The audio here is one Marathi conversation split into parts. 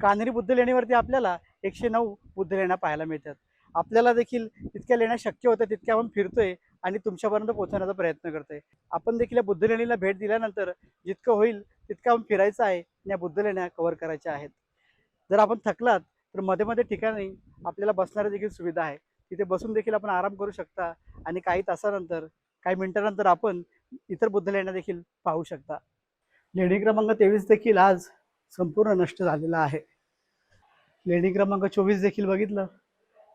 कान्हेरी बुद्ध लेणीवरती आपल्याला एकशे नऊ बुद्ध लेण्या पाहायला मिळतात. आपल्याला देखील तितक्या लेण्या शक्य होत्या तितक्या आपण फिरतोय आणि तुमच्यापर्यंत पोहोचवण्याचा प्रयत्न करतोय. आपण देखील या बुद्ध लेणीला भेट दिल्यानंतर जितकं होईल तितकं आपण फिरायचं आहे आणि या बुद्ध लेण्या कव्हर करायच्या आहेत. जर आपण थकलात तर मध्ये मध्ये ठिकाणी आपल्याला बसणारी देखील सुविधा आहे. तिथे बसून देखील आपण आराम करू शकता आणि काही तासानंतर काही मिनिटानंतर आपण इतर बुद्ध लेण्या देखील पाहू शकता. लेणी क्रमांक तेवीस देखील आज संपूर्ण नष्ट झालेला आहे. लेणी क्रमांक चोवीस देखील बघितलं.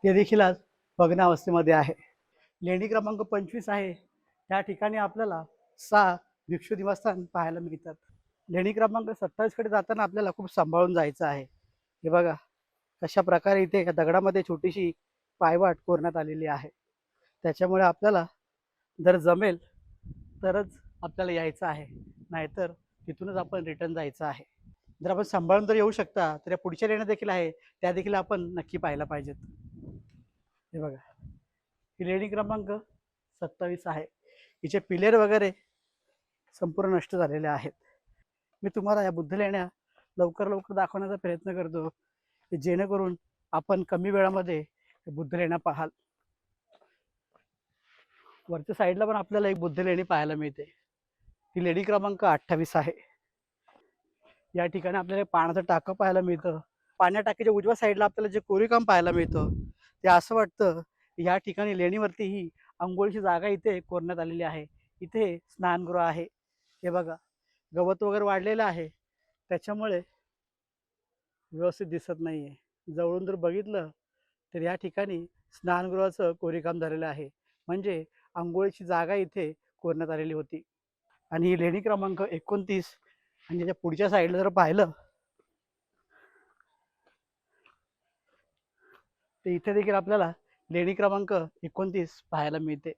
ते देखील आज भग्नावस्थेमध्ये आहे. लेणी क्रमांक पंचवीस आहे. त्या ठिकाणी आपल्याला सहा भिक्षू निवासस्थान पाहायला मिळतात. लेणी क्रमांक सत्तावीसकडे जाताना आपल्याला खूप सांभाळून जायचं आहे. हे बघा कशा प्रकारे इथे या दगडामध्ये छोटीशी पायवाट कोरण्यात आलेली आहे. त्याच्यामुळे आपल्याला जर जमेल तरच आपल्याला यायचं आहे. नाहीतर तिथूनच आपण रिटर्न जायचं आहे. जर आपण सांभाळून जर येऊ शकता तर या पुढच्या लेण्या देखील आहे त्या देखील आपण नक्की पाहायला पाहिजेत. हे बघा. ही लेणी क्रमांक सत्तावीस आहे. हिचे पिलेर वगैरे संपूर्ण नष्ट झालेले आहेत. मी तुम्हाला या बुद्ध लेण्या लवकर लवकर दाखवण्याचा प्रयत्न करतो की जेणेकरून आपण कमी वेळामध्ये बुद्ध लेण्या पाहाल. वरच्या साईडला पण आपल्याला एक बुद्ध लेणी पाहायला मिळते. ही लेणी क्रमांक अठ्ठावीस आहे. या ठिकाणी आपल्याला पाण्याचं टाकं पाहायला मिळतं. पाण्या टाकीच्या उजव्या साईडला आपल्याला जे कोरीकाम पाहायला मिळतं ते असं वाटतं या ठिकाणी लेणीवरती ही आंघोळीची जागा इथे कोरण्यात आलेली आहे. इथे स्नानगृह आहे. हे बघा गवत वगैरे वाढलेलं आहे. त्याच्यामुळे व्यवस्थित दिसत नाही आहे जवळून जर बघितलं तर या ठिकाणी स्नानगृहाचं कोरीकाम झालेलं आहे. म्हणजे आंघोळीची जागा इथे कोरण्यात आलेली होती. आणि ही लेणी क्रमांक एकोणतीस आणि त्याच्या पुढच्या साईडला जर पाहिलं तर इथे देखील आपल्याला लेणी क्रमांक एकोणतीस पाहायला मिळते.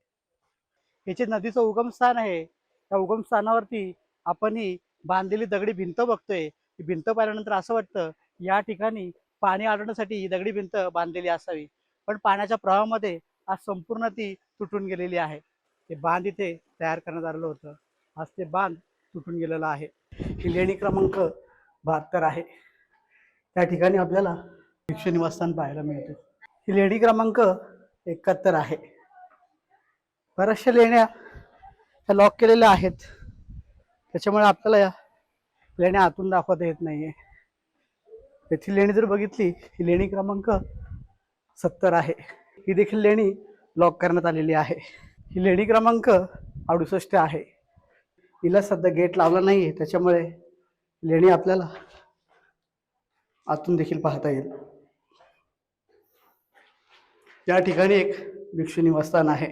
याचे नदीचं उगमस्थान आहे. त्या उगमस्थानावरती आपण ही बांधलेली दगडी भिंत बघतोय. ही भिंत पाहिल्यानंतर असं वाटतं या ठिकाणी पाणी आढळण्यासाठी ही दगडी भिंत बांधलेली असावी. पण पाण्याच्या प्रवाहामध्ये आज संपूर्ण ती तुटून गेलेली आहे. ते बांध इथे तयार करण्यात आलेलं होतं. आज ते बांध तुटून गेलेलं आहे. ही लेणी क्रमांक बहात्तर आहे. त्या ठिकाणी आपल्याला भिक्ष निवासस्थान पाहायला मिळते. ही लेणी क्रमांक एकाहत्तर आहे. बऱ्याचशा लेण्या ह्या लॉक केलेल्या आहेत. त्याच्यामुळे आपल्याला या लेण्या आतून दाखवता येत नाही आहे येथील लेणी जर बघितली ही लेणी क्रमांक सत्तर आहे. ही देखील लेणी लॉक करण्यात आलेली आहे. ही लेणी क्रमांक अडुसष्ट आहे. हिला सध्या गेट लावला नाही आहे त्याच्यामुळे लेणी आपल्याला आतून देखील पाहता येईल. या ठिकाणी एक भिक्षू निवासस्थान आहे.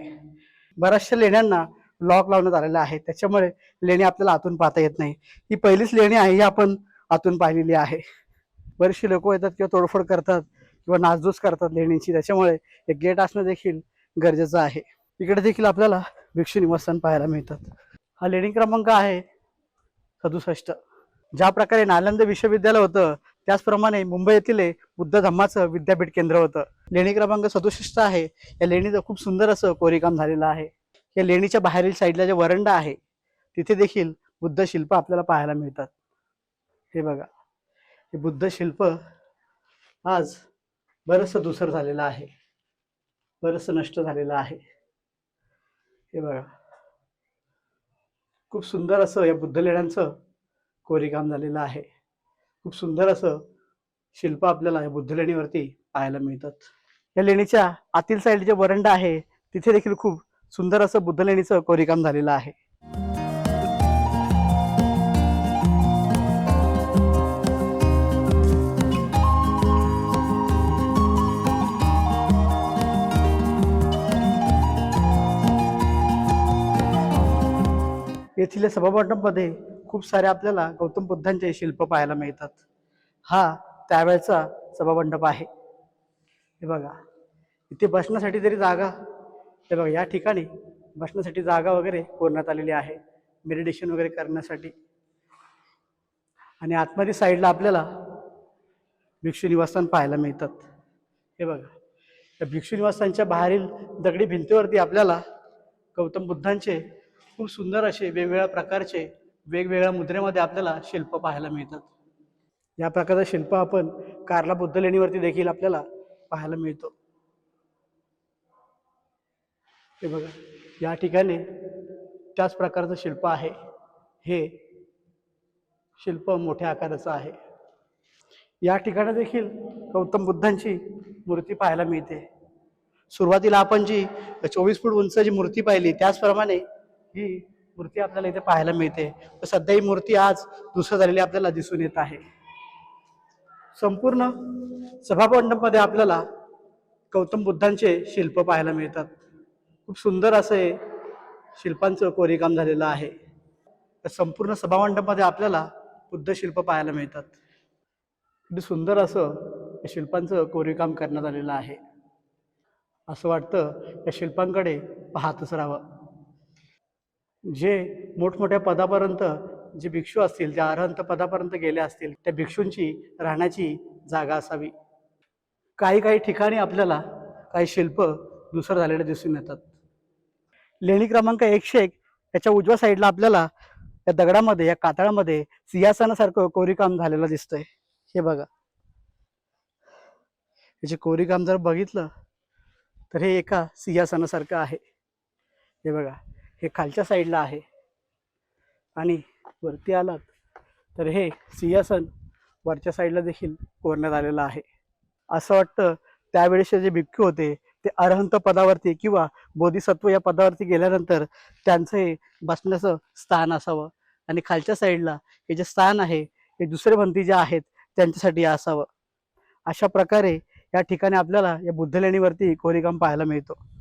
बऱ्याचशा लेण्यांना लॉक लावण्यात आलेला आहे. त्याच्यामुळे लेणी आपल्याला आतून पाहता येत नाही. ही पहिलीच लेणी आहे ही आपण आतून पाहिलेली आहे. बरेचसे लोक येतात किंवा तोडफोड करतात किंवा नासधूस करतात लेणीची. त्याच्यामुळे एक गेट असणं देखील गरजेचं आहे. इकडे देखील आपल्याला भिक्षू निवासस्थान पाहायला मिळतात. हा लेणी क्रमांक आहे सदुसष्ट. ज्या प्रकारे नालंद विश्वविद्यालय होतं त्याचप्रमाणे मुंबई येथील बुद्ध धम्माचं विद्यापीठ केंद्र होतं. लेणी क्रमांक सदुसष्ट आहे. या लेणीचं खूप सुंदर असं कोरीकाम झालेलं आहे. या लेणीच्या बाहेरील साईडला जे वरंडा आहे तिथे देखील बुद्ध शिल्प आपल्याला पाहायला मिळतात. हे बघा. हे बुद्ध शिल्प आज बरंचसं दुसरं झालेलं आहे. बरंचसं नष्ट झालेलं आहे. हे बघा. खूप सुंदर असं या बुद्ध लेण्यांचं कोरीकाम झालेलं आहे. खूप सुंदर असं शिल्प आपल्याला या बुद्ध लेणीवरती पाहायला मिळतात. या लेणीच्या आतील साईड जे वरंडा आहे तिथे देखील खूप सुंदर असं बुद्ध लेणीचं कोरीकाम झालेलं आहे. येथील सभामंडपमध्ये खूप सारे आपल्याला गौतम बुद्धांचे शिल्प पाहायला मिळतात. हा त्यावेळचा सभामंडप आहे. हे बघा इथे बसण्यासाठी जरी जागा हे बघा या ठिकाणी बसण्यासाठी जागा वगैरे कोरण्यात आलेली आहे. मेडिटेशन वगैरे करण्यासाठी. आणि आतमध्ये साईडला आपल्याला भिक्षू निवासस्थान पाहायला मिळतात. हे बघा त्या भिक्षू निवासस्थानच्या बाहेरील दगडी भिंतीवरती आपल्याला गौतम बुद्धांचे खूप सुंदर असे वेगवेगळ्या प्रकारचे वेगवेगळ्या मुद्रेमध्ये आपल्याला शिल्प पाहायला मिळतात. या प्रकारचं शिल्प आपण कारला बुद्ध लेणीवरती देखील आपल्याला पाहायला मिळतो. हे बघा या ठिकाणी त्याच प्रकारचं शिल्प आहे. हे शिल्प मोठ्या आकाराचं आहे. या ठिकाणी देखील गौतम बुद्धांची मूर्ती पाहायला मिळते. सुरुवातीला आपण जी चोवीस फूट उंच जी मूर्ती पाहिली त्याचप्रमाणे ही मूर्ती आपल्याला इथे पाहायला मिळते. तर सध्या ही मूर्ती आज दुसरं झालेली आपल्याला दिसून येत आहे. संपूर्ण सभामंडपमध्ये आपल्याला गौतम बुद्धांचे शिल्प पाहायला मिळतात. खूप सुंदर असं हे शिल्पांचं कोरीकाम झालेलं आहे. तर संपूर्ण सभामंडपमध्ये आपल्याला बुद्ध शिल्प पाहायला मिळतात. किती सुंदर असं या शिल्पांचं कोरीकाम करण्यात आलेलं आहे. असं वाटतं या शिल्पांकडे पाहतच राहावं. जे मोठमोठ्या पदापर्यंत जे भिक्षू असतील ज्या अरहंत पदापर्यंत गेले असतील त्या भिक्षूंची राहण्याची जागा असावी. काही काही ठिकाणी आपल्याला काही शिल्प दुसरं झालेले दिसून येतात. लेणी क्रमांक एकशे एक याच्या उजव्या साईडला आपल्याला या दगडामध्ये या कातळामध्ये सिंहासनासारखं कोरीकाम झालेलं दिसतंय. हे बघा. याचे कोरीकाम जर बघितलं तर हे एका सिंहासनासारखं आहे. हे बघा. हे खालच्या साईडला आहे. आणि वरती आलात तर हे सिंहासन वरच्या साईडला देखील कोरण्यात आलेलं आहे. असं वाटतं त्यावेळेसचे जे भिक्खू होते ते अरहंत पदावरती किंवा बोधिसत्व या पदावरती गेल्यानंतर त्यांचं हे बसण्याचं स्थान असावं. आणि खालच्या साईडला हे जे स्थान आहे हे दुसरे भंती जे आहेत त्यांच्यासाठी असावं. अशा प्रकारे या ठिकाणी आपल्याला या बुद्धलेणीवरती कोरीकाम पाहायला मिळतो.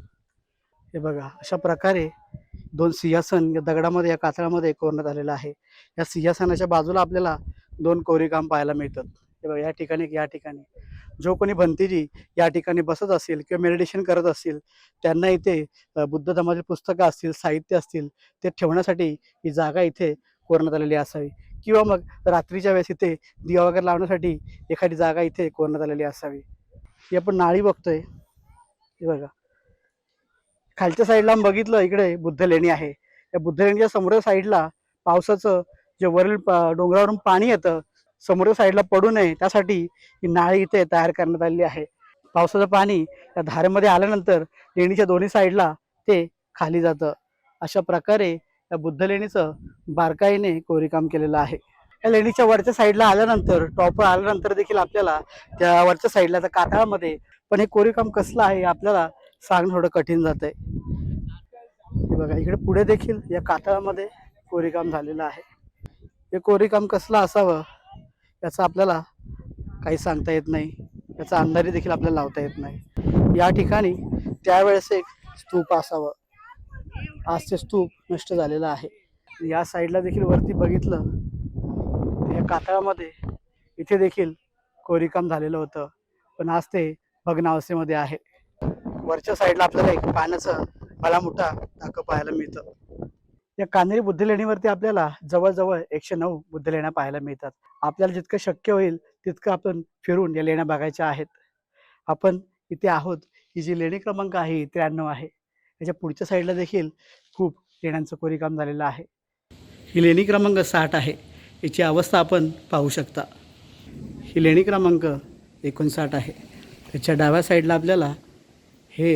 हे बघा अशा प्रकारे दोन सिंहासन या दगडामध्ये या कातळामध्ये कोरण्यात आलेलं आहे. या सिंहासनाच्या बाजूला आपल्याला दोन कोरीकाम पाहायला मिळतात. हे बघा या ठिकाणी या ठिकाणी. जो कोणी भंतीजी या ठिकाणी बसत असेल किंवा मेडिटेशन करत असतील त्यांना इथे बुद्ध धर्माची पुस्तकं असतील साहित्य असतील ते ठेवण्यासाठी ही जागा इथे कोरण्यात आलेली असावी. किंवा मग रात्रीच्या वेळेस इथे दिवा वगैरे लावण्यासाठी एखादी जागा इथे कोरण्यात आलेली असावी. ही आपण नाळी बघतोय. हे बघा. खालच्या साईडला बघितलं इकडे बुद्ध लेणी आहे. या बुद्ध लेणीच्या समोर साईडला पावसाचं जे वरील डोंगरावरून पाणी येतं समोर साईडला पडू नये त्यासाठी ही नाळी इथे तयार करण्यात आलेली आहे. पावसाचं पाणी या धारेमध्ये आल्यानंतर लेणीच्या दोन्ही साईडला ते खाली जातं. अशा प्रकारे या बुद्ध लेणीचं बारकाईने कोरीकाम केलेलं आहे. या लेणीच्या वरच्या साईडला आल्यानंतर टॉपवर आल्यानंतर देखील आपल्याला त्या वरच्या साईडला त्या कातळामध्ये पण हे कोरीकाम कसलं आहे हे आपल्याला सांगणं थोडं कठीण जात आहे हे बघा इकडे पुढे देखील या कातळामध्ये कोरीकाम झालेलं आहे. हे कोरीकाम कसलं असावं याचं आपल्याला काही सांगता येत नाही. याचा अंधारी देखील आपल्याला लावता येत नाही. या ठिकाणी त्यावेळेस एक स्तूप असावं. आज ते स्तूप नष्ट झालेलं आहे. या साईडला देखील वरती बघितलं या कातळामध्ये इथे देखील कोरीकाम झालेलं होतं. पण आज ते भग्नावस्थेमध्ये आहे. वरच्या साईडला आपल्याला एक पाण्याचं भला मोठा टाकं पाहायला मिळतं. या कानेरी बुद्ध लेणीवरती आपल्याला जवळजवळ एकशे नऊ बुद्ध लेण्या पाहायला मिळतात. आपल्याला जितकं शक्य होईल तितकं आपण फिरून या लेण्या बघायच्या आहेत. आपण इथे आहोत ही जी लेणी क्रमांक आहे त्र्याण्णव आहे. याच्या पुढच्या साईडला देखील खूप लेण्यांचं कोरीकाम झालेलं आहे. ही लेणी क्रमांक साठ आहे. याची अवस्था आपण पाहू शकता. ही लेणी क्रमांक एकोणसाठ आहे. त्याच्या डाव्या साईडला आपल्याला हे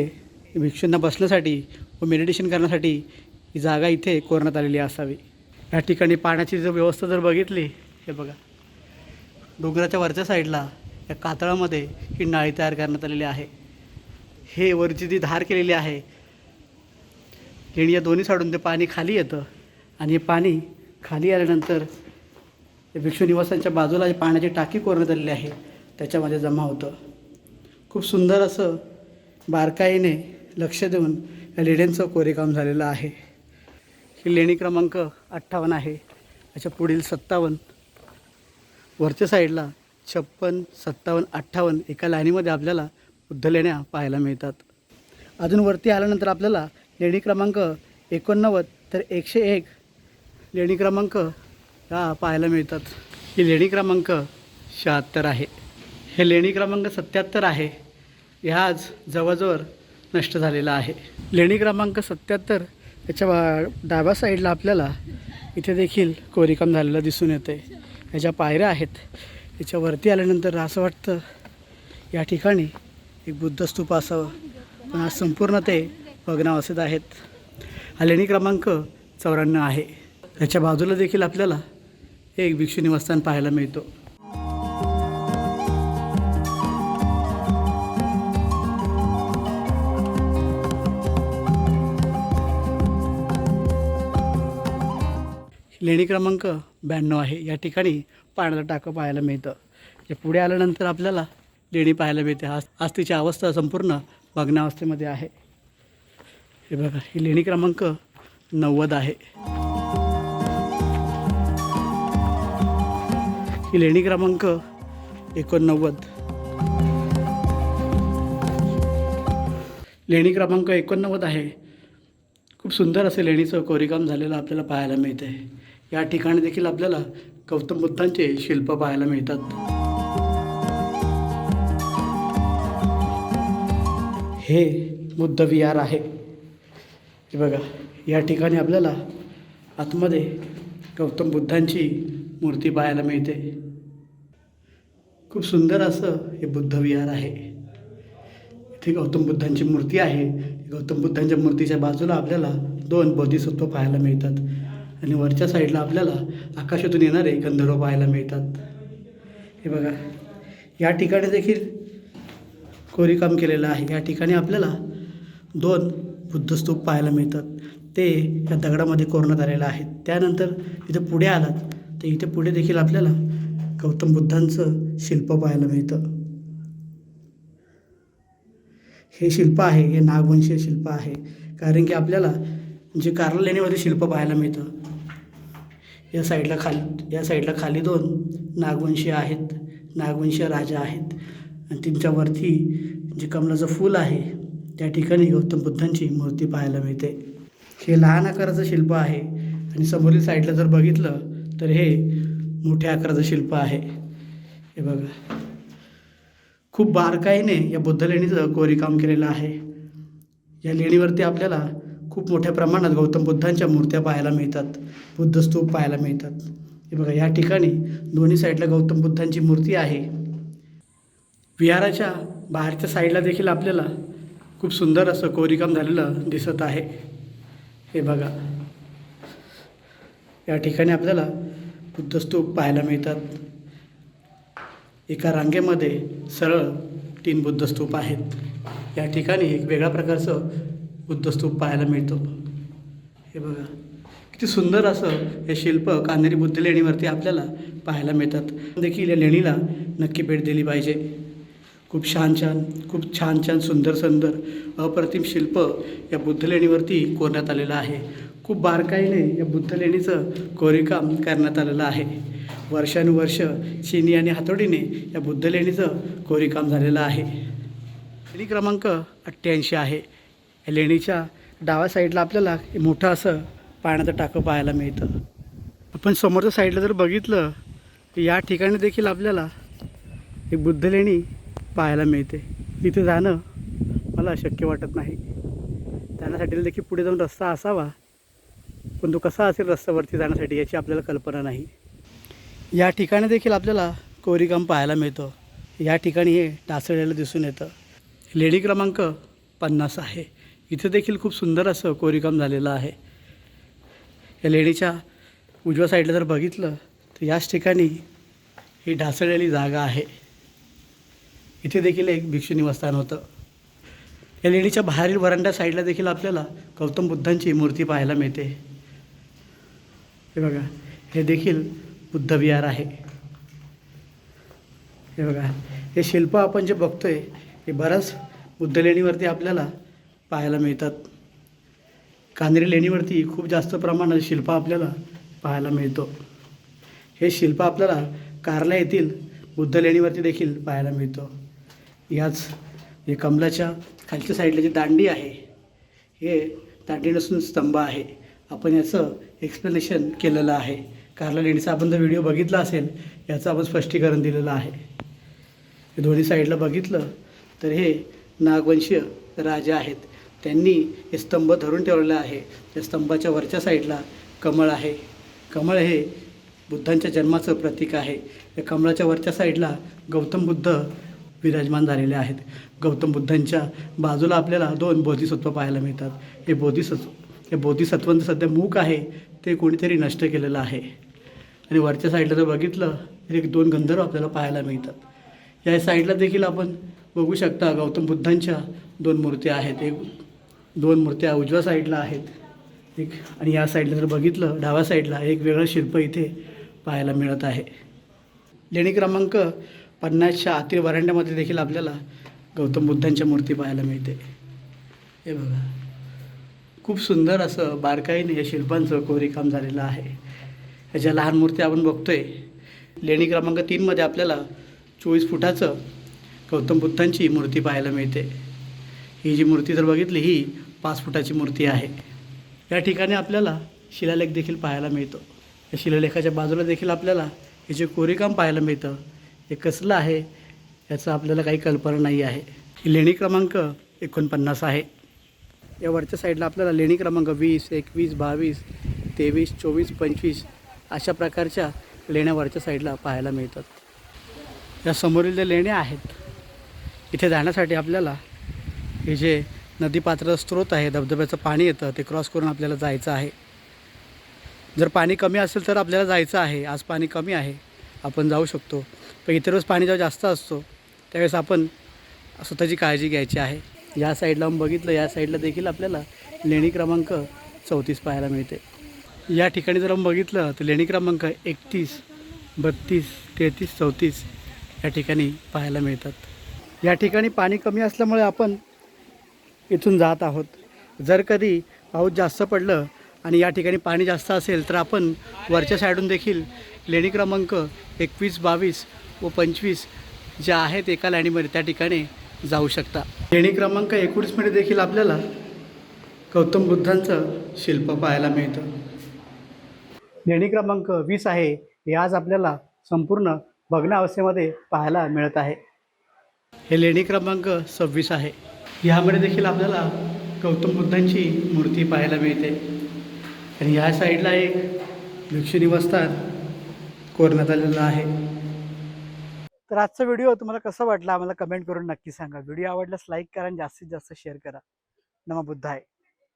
भिक्षूंना बसण्यासाठी व मेडिटेशन करण्यासाठी ही जागा इथे कोरण्यात आलेली असावी. या ठिकाणी पाण्याची जर व्यवस्था जर बघितली हे बघा. डोंगराच्या वरच्या साईडला या कातळामध्ये ही नाळी तयार करण्यात आलेली आहे. हे वरची जी धार केलेली आहे लेणीच्या दोन्ही साडून ते पाणी खाली येतं आणि हे पाणी खाली आल्यानंतर भिक्षू निवासांच्या बाजूला जी पाण्याची टाकी कोरण्यात आलेली आहे त्याच्यामध्ये जमा होतं. खूप सुंदर असं बारकाईने लक्ष देऊन या लेण्यांचं कोरीकाम झालेलं आहे. ही लेणी क्रमांक अठ्ठावन्न आहे. याच्या पुढील सत्तावन्न वरच्या साईडला छप्पन सत्तावन्न अठ्ठावन्न एका लाईनीमध्ये आपल्याला बुद्ध लेण्या पाहायला मिळतात. अजून वरती आल्यानंतर आपल्याला लेणी क्रमांक एकोणनव्वद तर एकशे एक लेणी क्रमांक हा पाहायला मिळतात. ही लेणी क्रमांक शहात्तर आहे. हे लेणी क्रमांक सत्याहत्तर आहे. ह्या आज जवळजवळ नष्ट झालेला आहे. लेणी क्रमांक सत्याहत्तर याच्या डाव्या साईडला आपल्याला इथे देखील कोरीकाम झालेलं दिसून येते ह्याच्या पायऱ्या आहेत. याच्यावरती आल्यानंतर असं वाटतं या ठिकाणी एक बुद्धस्तूप असावं. पण आज संपूर्ण ते भग्नावस्थेत आहेत. हा लेणी क्रमांक चौऱ्याण्णव आहे. त्याच्या बाजूला देखील आपल्याला एक भिक्षू निवासस्थान पाहायला मिळतो. लेणी क्रमांक ब्याण्णव आहे. या ठिकाणी पाण्याचं टाकं पाहायला मिळतं. जे पुढे आल्यानंतर आपल्याला लेणी पाहायला मिळते. आज आज तिची अवस्था संपूर्ण भग्नावस्थेमध्ये आहे. हे बघा ही लेणी क्रमांक नव्वद आहे. ही लेणी क्रमांक एकोणनव्वद. लेणी क्रमांक एकोणनव्वद आहे. खूप सुंदर असे लेणीचं कोरीकाम झालेलं आपल्याला पाहायला मिळते या ठिकाणी देखील आपल्याला गौतम बुद्धांचे शिल्प पाहायला मिळतात. हे बुद्ध विहार आहे. हे बघा या ठिकाणी आपल्याला आतमध्ये गौतम बुद्धांची मूर्ती पाहायला मिळते. खूप सुंदर असं हे बुद्ध विहार आहे. इथे गौतम बुद्धांची मूर्ती आहे. गौतम बुद्धांच्या मूर्तीच्या बाजूला आपल्याला दोन बोधिसत्व पाहायला मिळतात. आणि वरच्या साईडला आपल्याला आकाशातून येणारे गंधर्व पाहायला मिळतात. हे बघा या ठिकाणी देखील कोरीकाम केलेलं आहे. या ठिकाणी आपल्याला दोन बुद्धस्तूप पाहायला मिळतात. ते या दगडामध्ये कोरण्यात आलेलं आहे. त्यानंतर इथे पुढे आलात तर इथे पुढे देखील आपल्याला गौतम बुद्धांचं शिल्प पाहायला मिळतं. हे शिल्प आहे हे नागवंशीय शिल्प आहे. कारण की आपल्याला जे कारला लेणीमध्ये शिल्प पाहायला मिळतं या साईडला खाली या साईडला खाली दोन नागवंशी आहेत. नागवंशी राजा आहेत. आणि त्यांच्यावरती जे कमलाचं फूल आहे त्या ठिकाणी गौतम बुद्धांची मूर्ती पाहायला मिळते. हे लहान आकाराचं शिल्प आहे आणि समोरील साईडला जर बघितलं तर हे मोठ्या आकाराचं शिल्प आहे. हे बघा. खूप बारकाईने या बुद्ध लेणीचं कोरीकाम केलेलं आहे. या लेणीवरती आपल्याला खूप मोठ्या प्रमाणात गौतम बुद्धांच्या मूर्त्या पाहायला मिळतात बुद्धस्तूप पाहायला मिळतात. हे बघा या ठिकाणी दोन्ही साईडला गौतम बुद्धांची मूर्ती आहे. विहाराच्या बाहेरच्या साईडला देखील आपल्याला खूप सुंदर असं कोरीकाम झालेलं दिसत आहे. हे बघा या ठिकाणी आपल्याला बुद्धस्तूप पाहायला मिळतात. एका रांगेमध्ये सरळ तीन बुद्धस्तूप आहेत. या ठिकाणी एक वेगळ्या प्रकारचं बुद्धस्तूप पाहायला मिळतो. हे बघा. किती सुंदर असं हे शिल्प कान्हेरी बुद्ध लेणीवरती आपल्याला पाहायला मिळतात. देखील या लेणीला नक्की भेट दिली पाहिजे. खूप छान छान खूप छान छान सुंदर सुंदर अप्रतिम शिल्प या बुद्ध लेणीवरती कोरण्यात आलेलं आहे. खूप बारकाईने या बुद्ध लेणीचं कोरीकाम करण्यात आलेलं आहे. वर्षानुवर्ष चिनी आणि हातोडीने या बुद्ध लेणीचं कोरीकाम झालेलं आहे. लेणी क्रमांक अठ्ठ्याऐंशी आहे. लेणीच्या डाव्या साईडला आपल्याला मोठं असं पाण्याचं टाकं पाहायला मिळतं. आपण समोरच्या साईडला जर बघितलं तर या ठिकाणी देखील आपल्याला एक बुद्ध लेणी पाहायला मिळते. तिथे जाणं मला शक्य वाटत नाही. जाण्यासाठी देखील पुढे जाऊन रस्ता असावा पण तो कसा असेल रस्त्यावरती जाण्यासाठी याची आपल्याला कल्पना नाही. या ठिकाणी देखील आपल्याला कोरीकाम पाहायला मिळतं. या ठिकाणी हे ढासळलेलं दिसून येतं. लेणी क्रमांक पन्नास आहे. इथे देखील खूप सुंदर असं कोरीकाम झालेलं आहे. या लेणीच्या उजव्या साईडला जर बघितलं तर याच ठिकाणी ही ढासळलेली जागा आहे. इथे देखील एक भिक्षू निवासस्थान होतं. या लेणीच्या बाहेरील वरांड्या साईडला देखील आपल्याला गौतम बुद्धांची मूर्ती पाहायला मिळते. हे बघा हे देखील बुद्ध विहार आहे. हे बघा हे शिल्प आपण जे बघतोय हे बऱ्याच बुद्ध लेणीवरती आपल्याला पाहायला मिळतात. कांदरी लेणीवरती खूप जास्त प्रमाणात शिल्प आपल्याला पाहायला मिळतो. हे शिल्प आपल्याला कारला येथील बुद्ध लेणीवरती देखील पाहायला मिळतो. याच हे कमलाच्या खालच्या साईडला जी दांडी आहे हे दांडी नसून स्तंभ आहे. आपण याचं एक्सप्लेनेशन केलेलं आहे. कारला लेणीचा आपण जर व्हिडिओ बघितला असेल याचं आपण स्पष्टीकरण दिलेलं आहे. हे दोन्ही साईडला बघितलं तर हे नागवंशीय राजा आहेत. त्यांनी हे स्तंभ धरून ठेवलेलं आहे. त्या स्तंभाच्या वरच्या साईडला कमळ आहे. कमळ हे बुद्धांच्या जन्माचं प्रतीक आहे. या कमळाच्या वरच्या साईडला गौतम बुद्ध विराजमान झालेले आहेत. गौतम बुद्धांच्या बाजूला आपल्याला दोन बोधिसत्व पाहायला मिळतात. हे बोधिसत्व हे बोधिसत्वांचं सध्या मूक आहे ते कोणीतरी नष्ट केलेलं आहे. आणि वरच्या साईडला जर बघितलं तर एक दोन गंधर्व आपल्याला पाहायला मिळतात. या साईडला देखील आपण बघू शकता गौतम बुद्धांच्या दोन मूर्त्या आहेत. एक दोन मूर्त्या उजव्या साईडला आहेत. एक आणि या साईडला जर बघितलं डाव्या साईडला एक वेगळं शिल्प इथे पाहायला मिळत आहे. लेणी क्रमांक पन्नासच्या आतील वरांड्यामध्ये देखील आपल्याला गौतम बुद्धांच्या मूर्ती पाहायला मिळते. हे बघा. खूप सुंदर असं बारकाईने या शिल्पांचं कोरीकाम झालेलं आहे. ह्याच्या लहान मूर्ती आपण बघतोय लेणी क्रमांक तीनमध्ये आपल्याला चोवीस फुटाचं गौतम बुद्धांची मूर्ती पाहायला मिळते. ही जी मूर्ती जर बघितली ही पाच फुटाची मूर्ती आहे. या ठिकाणी आपल्याला शिलालेख देखील पाहायला मिळतो. या शिलालेखाच्या बाजूला देखील आपल्याला हे जे कोरीकाम पाहायला मिळतं हे कसलं आहे याचं आपल्याला काही कल्पना नाही आहे. ही लेणी क्रमांक एकोणपन्नास आहे. या वरच्या साईडला आपल्याला लेणी क्रमांक वीस एकवीस बावीस तेवीस चोवीस पंचवीस अशा प्रकारच्या लेण्या वरच्या साईडला पाहायला मिळतात. या समोरील ज्या लेण्या आहेत इथे जाण्यासाठी आपल्याला हे जे नदीपात्राचा स्रोत आहे धबधब्याचं पाणी येतं ते क्रॉस करून आपल्याला जायचं आहे. जर पाणी कमी असेल तर आपल्याला जायचं आहे आज पाणी कमी आहे आपण जाऊ शकतो. पण इतर वेळेस पाणी जेव्हा जास्त असतो त्यावेळेस आपण स्वतःची काळजी घ्यायची आहे. या साईडला आपण बघितलं या साईडला देखील आपल्याला लेणी क्रमांक चौतीस पाहायला मिळते. या ठिकाणी जर आपण बघितलं तर लेणी क्रमांक एकतीस बत्तीस तेहतीस चौतीस या ठिकाणी पाहायला मिळतात. या ठिकाणी पाणी कमी असल्यामुळे आपण इथून जात आहोत. जर कधी पाऊस जास्त पडलं आणि या ठिकाणी पाणी जास्त असेल तर आपण वरच्या साईडून देखील लेणी क्रमांक एकवीस बावीस व पंचवीस ज्या आहेत एका लाईनीमध्ये त्या ठिकाणी जाऊ शकता. लेणी क्रमांक एकोणीसमध्ये देखील आपल्याला गौतम बुद्धांचं शिल्प पाहायला मिळतं. लेणी क्रमांक वीस आहे हे आज आपल्याला संपूर्ण भग्न अवस्थेमध्ये पाहायला मिळत आहे. हे लेणी क्रमांक सव्वीस आहे. ह्यामध्ये देखील आपल्याला गौतम बुद्धांची मूर्ती पाहायला मिळते. आणि ह्या साईडला एक भिक्षुनिवासस्थान कोरण्यात आलेलं आहे. तर आजचा व्हिडिओ तुम्हाला कसा वाटला आम्हाला कमेंट करून नक्की सांगा. व्हिडिओ आवडल्यास लाईक करा आणि जास्तीत जास्त शेअर करा. नमा बुद्ध आहे